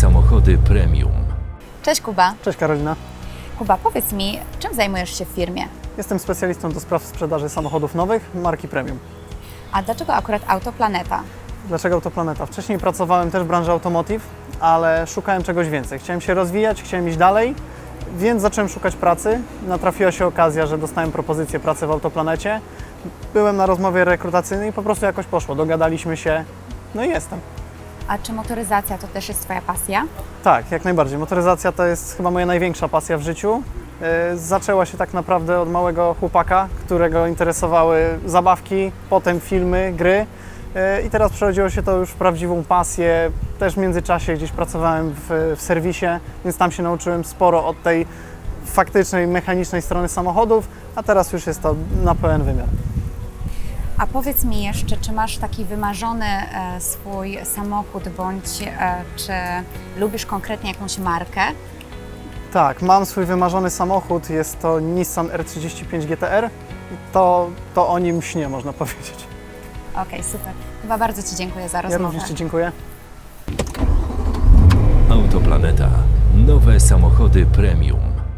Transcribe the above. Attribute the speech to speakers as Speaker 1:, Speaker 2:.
Speaker 1: samochody premium.
Speaker 2: Cześć Kuba.
Speaker 3: Cześć Karolina.
Speaker 2: Kuba, powiedz mi, czym zajmujesz się w firmie?
Speaker 3: Jestem specjalistą do spraw sprzedaży samochodów nowych marki Premium.
Speaker 2: A dlaczego akurat Autoplaneta?
Speaker 3: Dlaczego Autoplaneta? Wcześniej pracowałem też w branży automotive, ale szukałem czegoś więcej. Chciałem się rozwijać, chciałem iść dalej, więc zacząłem szukać pracy. Natrafiła się okazja, że dostałem propozycję pracy w Autoplanecie. Byłem na rozmowie rekrutacyjnej i po prostu jakoś poszło. Dogadaliśmy się, no i jestem.
Speaker 2: A czy motoryzacja to też jest Twoja pasja?
Speaker 3: Tak, jak najbardziej. Motoryzacja to jest chyba moja największa pasja w życiu. Yy, Zaczęła się tak naprawdę od małego chłopaka, którego interesowały zabawki, potem filmy, gry. Yy, I teraz przerodziło się to już w prawdziwą pasję. Też w międzyczasie gdzieś pracowałem w, w serwisie, więc tam się nauczyłem sporo od tej faktycznej, mechanicznej strony samochodów, a teraz już jest to na pełen wymiar.
Speaker 2: A powiedz mi jeszcze, czy masz taki wymarzony e, swój samochód, bądź e, czy lubisz konkretnie jakąś markę?
Speaker 3: Tak, mam swój wymarzony samochód, jest to Nissan R35 GTR. To, to o nim śnię, można powiedzieć.
Speaker 2: Okej, super. Chyba bardzo Ci dziękuję za
Speaker 3: Ja
Speaker 2: rozmowę.
Speaker 3: również Ci dziękuję.
Speaker 1: Autoplaneta. Nowe samochody premium.